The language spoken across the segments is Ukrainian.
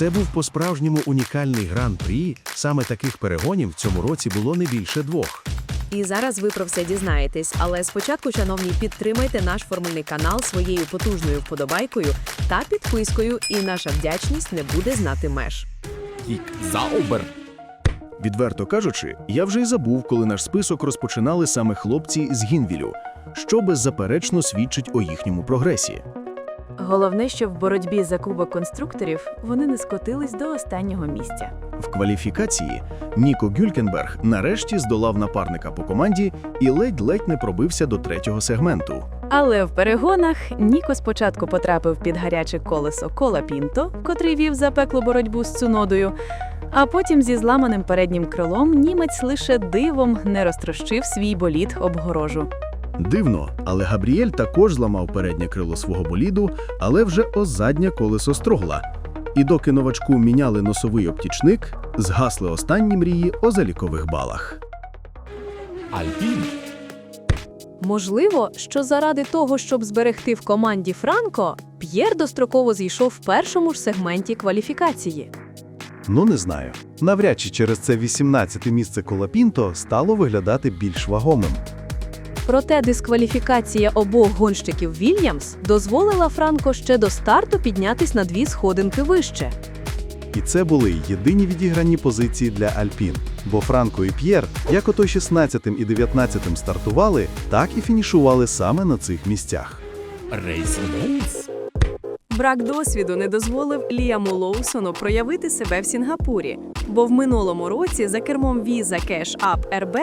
Це був по-справжньому унікальний гран-прі. Саме таких перегонів в цьому році було не більше двох. І зараз ви про все дізнаєтесь. Але спочатку, шановні, підтримайте наш формульний канал своєю потужною вподобайкою та підпискою, і наша вдячність не буде знати меж. Кік Заубер. Відверто кажучи, я вже й забув, коли наш список розпочинали саме хлопці з Гінвілю, що беззаперечно свідчить о їхньому прогресі. Головне, що в боротьбі за кубок конструкторів вони не скотились до останнього місця. В кваліфікації Ніко Гюлькенберг нарешті здолав напарника по команді і ледь-ледь не пробився до третього сегменту. Але в перегонах Ніко спочатку потрапив під гаряче колесо кола Пінто, котрий вів запеклу боротьбу з цунодою. А потім зі зламаним переднім крилом німець лише дивом не розтрощив свій боліт об горожу. Дивно, але Габріель також зламав переднє крило свого боліду, але вже о заднє колесо строгла. І доки новачку міняли носовий обтічник, згасли останні мрії о залікових балах. Альпін. Можливо, що заради того, щоб зберегти в команді Франко, П'єр достроково зійшов в першому ж сегменті кваліфікації. Ну не знаю. Навряд чи через це 18-те місце Колапінто стало виглядати більш вагомим. Проте дискваліфікація обох гонщиків Вільямс дозволила Франко ще до старту піднятись на дві сходинки вище. І це були єдині відіграні позиції для Альпін. Бо Франко і П'єр, як ото 16-тим і 19-тим стартували, так і фінішували саме на цих місцях. Булс. Брак досвіду не дозволив Ліаму Лоусону проявити себе в Сінгапурі, бо в минулому році за кермом віза Cash App RB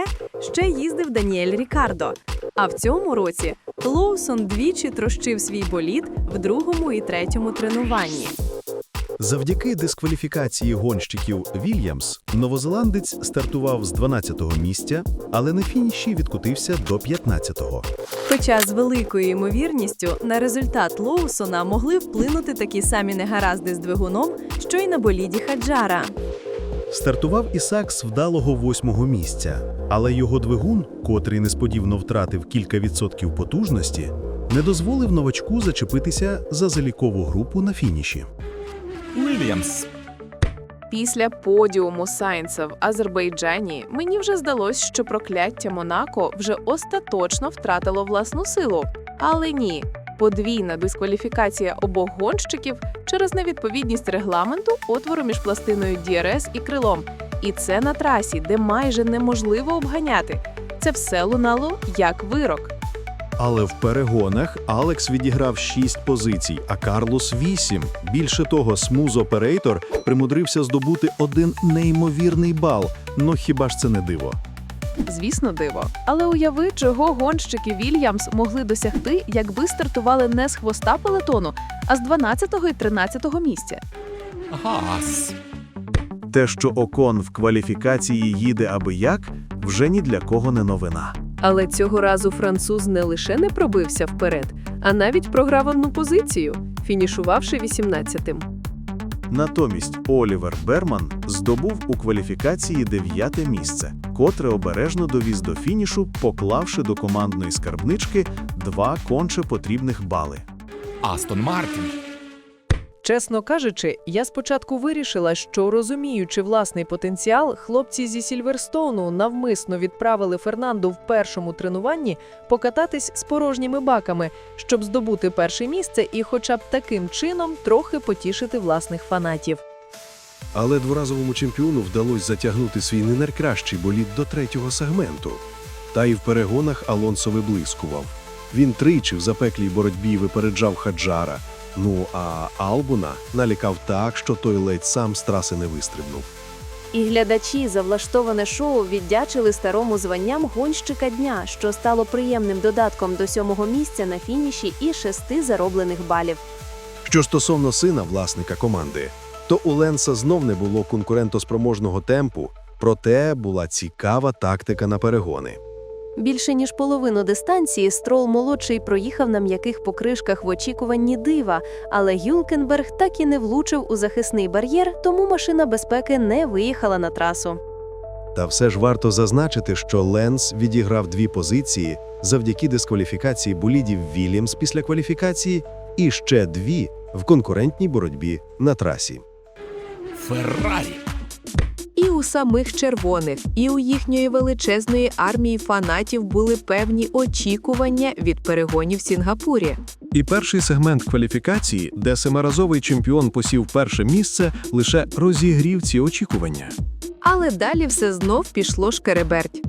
ще їздив Даніель Рікардо. А в цьому році Лоусон двічі трощив свій болід в другому і третьому тренуванні. Завдяки дискваліфікації гонщиків Вільямс, новозеландець стартував з 12-го місця, але на фініші відкутився до 15-го. Хоча з великою ймовірністю на результат Лоусона могли вплинути такі самі негаразди з двигуном, що й на боліді Хаджара. Стартував Ісак з вдалого восьмого місця, але його двигун, котрий несподівано втратив кілька відсотків потужності, не дозволив новачку зачепитися за залікову групу на фініші. Уільямс. Після подіуму Сайнса в Азербайджані мені вже здалось, що прокляття Монако вже остаточно втратило власну силу. Але ні, подвійна дискваліфікація обох гонщиків через невідповідність регламенту отвору між пластиною DRS і крилом. І це на трасі, де майже неможливо обганяти. Це все лунало як вирок. Але в перегонах Алекс відіграв 6 позицій, а Карлос 8. Більше того, смуз оперейтор примудрився здобути один неймовірний бал. Ну хіба ж це не диво? Звісно, диво. Але уяви, чого гонщики Вільямс могли досягти, якби стартували не з хвоста пелетону, а з 12-го і 13-го місця. Гас. Те, що Окон в кваліфікації їде аби як, вже ні для кого не новина. Але цього разу француз не лише не пробився вперед, а навіть програв одну позицію, фінішувавши 18-тим. Натомість Олівер Берман здобув у кваліфікації дев'яте місце, котре обережно довіз до фінішу, поклавши до командної скарбнички два конче потрібних бали. Астон Мартін. Чесно кажучи, я спочатку вирішила, що розуміючи власний потенціал, хлопці зі Сільверстоуну навмисно відправили Фернанду в першому тренуванні покататись з порожніми баками, щоб здобути перше місце і, хоча б таким чином, трохи потішити власних фанатів. Але дворазовому чемпіону вдалося затягнути свій не найкращий болід до третього сегменту. Та й в перегонах Алонсо виблискував. Він тричі в запеклій боротьбі випереджав Хаджара. Ну а Албуна налякав так, що той ледь сам з траси не вистрибнув. І глядачі за влаштоване шоу віддячили старому званням гонщика дня, що стало приємним додатком до сьомого місця на фініші і шести зароблених балів. Що стосовно сина власника команди, то у Ленса знов не було конкурентоспроможного темпу, проте була цікава тактика на перегони. Більше ніж половину дистанції строл молодший проїхав на м'яких покришках в очікуванні дива, але Гюлкенберг так і не влучив у захисний бар'єр, тому машина безпеки не виїхала на трасу. Та все ж варто зазначити, що Ленс відіграв дві позиції завдяки дискваліфікації болідів Вільямс після кваліфікації і ще дві в конкурентній боротьбі на трасі. Феррарі. І у самих червоних, і у їхньої величезної армії фанатів були певні очікування від перегонів в Сінгапурі. І перший сегмент кваліфікації, де семиразовий чемпіон посів перше місце, лише розігрів ці очікування. Але далі все знов пішло шкереберть.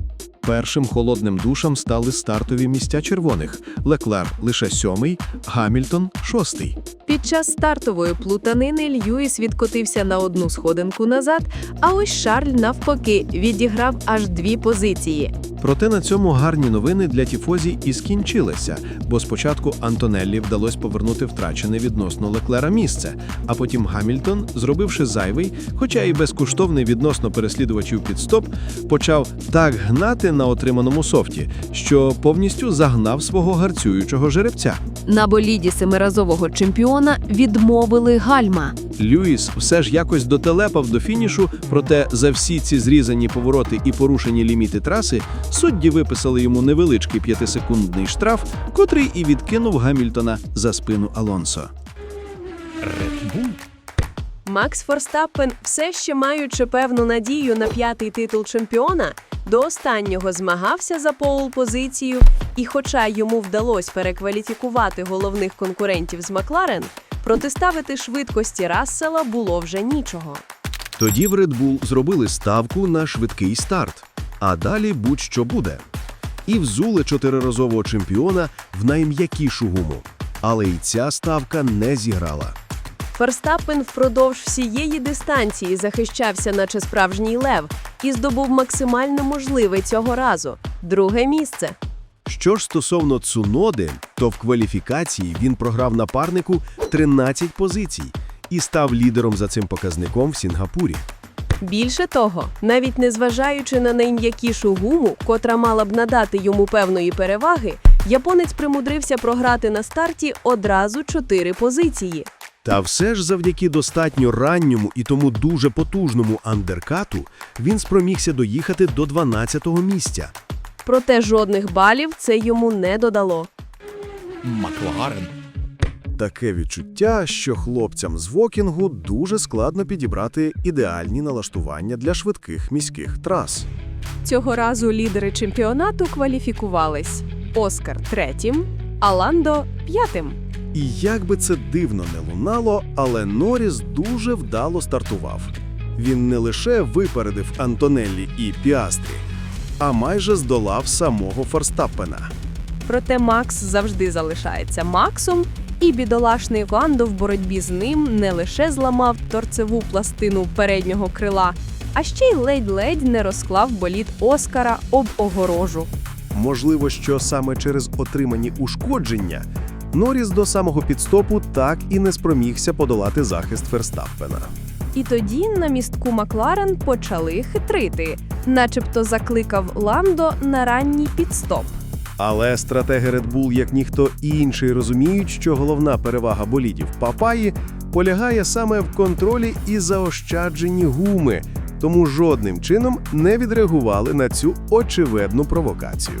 Першим холодним душем стали стартові місця червоних. Леклер лише сьомий, Гамільтон шостий. Під час стартової плутанини Льюіс відкотився на одну сходинку назад, а ось Шарль навпаки відіграв аж дві позиції. Проте на цьому гарні новини для Тіфозі і скінчилися, бо спочатку Антонеллі вдалося повернути втрачене відносно Леклера місце, а потім Гамільтон, зробивши зайвий, хоча і безкоштовний відносно переслідувачів під стоп, почав так гнати на отриманому софті, що повністю загнав свого гарцюючого жеребця. На боліді семиразового чемпіона відмовили гальма. Льюіс все ж якось дотелепав до фінішу, проте за всі ці зрізані повороти і порушені ліміти траси судді виписали йому невеличкий п'ятисекундний штраф, котрий і відкинув Гамільтона за спину Алонсо. Макс Форстаппен, все ще маючи певну надію на п'ятий титул чемпіона, до останнього змагався за поул-позицію, і хоча йому вдалося перекваліфікувати головних конкурентів з Макларен, протиставити швидкості Рассела було вже нічого. Тоді в Red Bull зробили ставку на швидкий старт, а далі будь-що буде. І взули чотириразового чемпіона в найм'якішу гуму. Але і ця ставка не зіграла. Ферстаппен впродовж всієї дистанції захищався, наче справжній лев, і здобув максимально можливе цього разу друге місце. Що ж стосовно Цуноди, то в кваліфікації він програв напарнику 13 позицій і став лідером за цим показником в Сінгапурі. Більше того, навіть незважаючи на найм'якішу гуму, котра мала б надати йому певної переваги, японець примудрився програти на старті одразу чотири позиції. Та все ж завдяки достатньо ранньому і тому дуже потужному андеркату він спромігся доїхати до 12-го місця. Проте жодних балів це йому не додало. Макларен. Таке відчуття, що хлопцям з Вокінгу дуже складно підібрати ідеальні налаштування для швидких міських трас. Цього разу лідери чемпіонату кваліфікувались: Оскар третім, а Ландо п'ятим. І як би це дивно не лунало, але Норріс дуже вдало стартував. Він не лише випередив Антонеллі і Піастрі, а майже здолав самого Ферстаппена. Проте Макс завжди залишається Максом, і бідолашний Ландо в боротьбі з ним не лише зламав торцеву пластину переднього крила, а ще й ледь-ледь не розклав боліт Оскара об огорожу. Можливо, що саме через отримані ушкодження Норріс до самого підстопу так і не спромігся подолати захист Ферстаппена. І тоді на містку Макларен почали хитрити, начебто закликав Ландо на ранній підстоп. Але стратеги Red Bull, як ніхто інший, розуміють, що головна перевага болідів Папаї полягає саме в контролі і заощадженні гуми, тому жодним чином не відреагували на цю очевидну провокацію.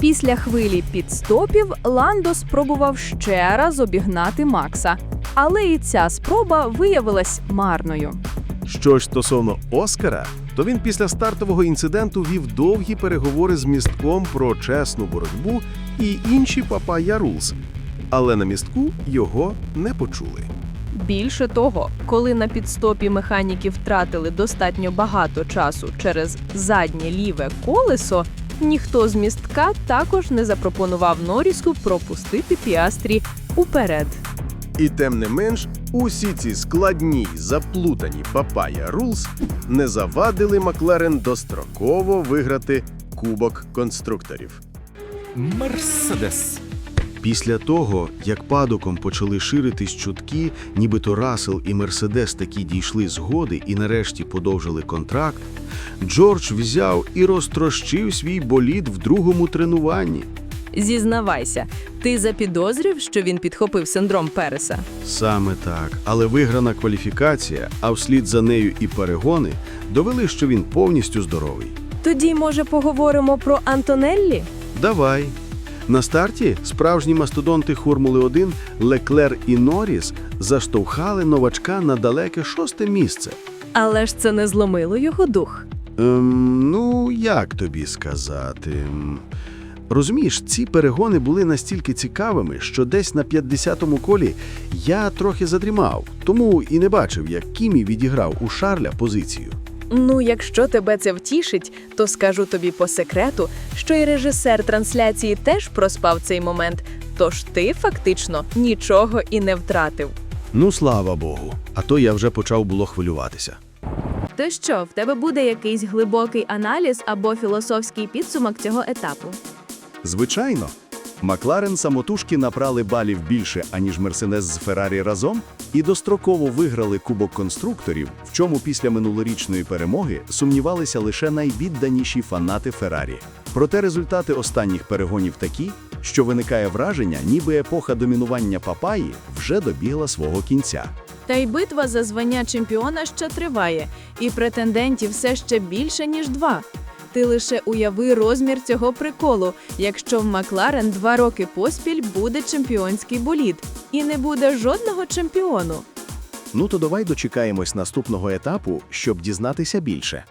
Після хвилі підстопів Ландо спробував ще раз обігнати Макса, але і ця спроба виявилась марною. Що ж стосовно Оскара, то він після стартового інциденту вів довгі переговори з містком про чесну боротьбу і інші Папая Рулс, але на містку його не почули. Більше того, коли на підстопі механіки втратили достатньо багато часу через заднє ліве колесо, ніхто з містка також не запропонував Норрісу пропустити піастрі уперед. І тим не менш, усі ці складні й заплутані Папая Рулс не завадили Макларен достроково виграти Кубок конструкторів. Мерседес. Після того, як падоком почали ширитись чутки, нібито Рассел і Мерседес таки дійшли згоди і нарешті подовжили контракт, Джордж взяв і розтрощив свій болід в другому тренуванні. Зізнавайся, ти запідозрив, що він підхопив синдром Переса? Саме так, але виграна кваліфікація, а вслід за нею і перегони довели, що він повністю здоровий. Тоді, може, поговоримо про Антонеллі? Давай. На старті справжні мастодонти Формули 1 Леклер і Норріс заштовхали новачка на далеке шосте місце. Але ж це не зломило його дух. Ем, ну, як тобі сказати? Розумієш, ці перегони були настільки цікавими, що десь на 50-му колі я трохи задрімав, тому і не бачив, як Кімі відіграв у Шарля позицію. Ну, якщо тебе це втішить, то скажу тобі по секрету, що і режисер трансляції теж проспав цей момент, тож ти фактично нічого і не втратив. Ну, слава Богу, а то я вже почав було хвилюватися. То що, в тебе буде якийсь глибокий аналіз або філософський підсумок цього етапу? Звичайно. Макларен самотужки набрали балів більше, аніж Мерседес з Феррарі разом, і достроково виграли Кубок конструкторів, в чому після минулорічної перемоги сумнівалися лише найвідданіші фанати Феррарі. Проте результати останніх перегонів такі, що виникає враження, ніби епоха домінування Папаї вже добігла свого кінця. Та й битва за звання чемпіона ще триває, і претендентів все ще більше, ніж два. Ти лише уяви розмір цього приколу, якщо в Макларен два роки поспіль буде чемпіонський болід, і не буде жодного чемпіону. Ну то давай дочекаємось наступного етапу, щоб дізнатися більше.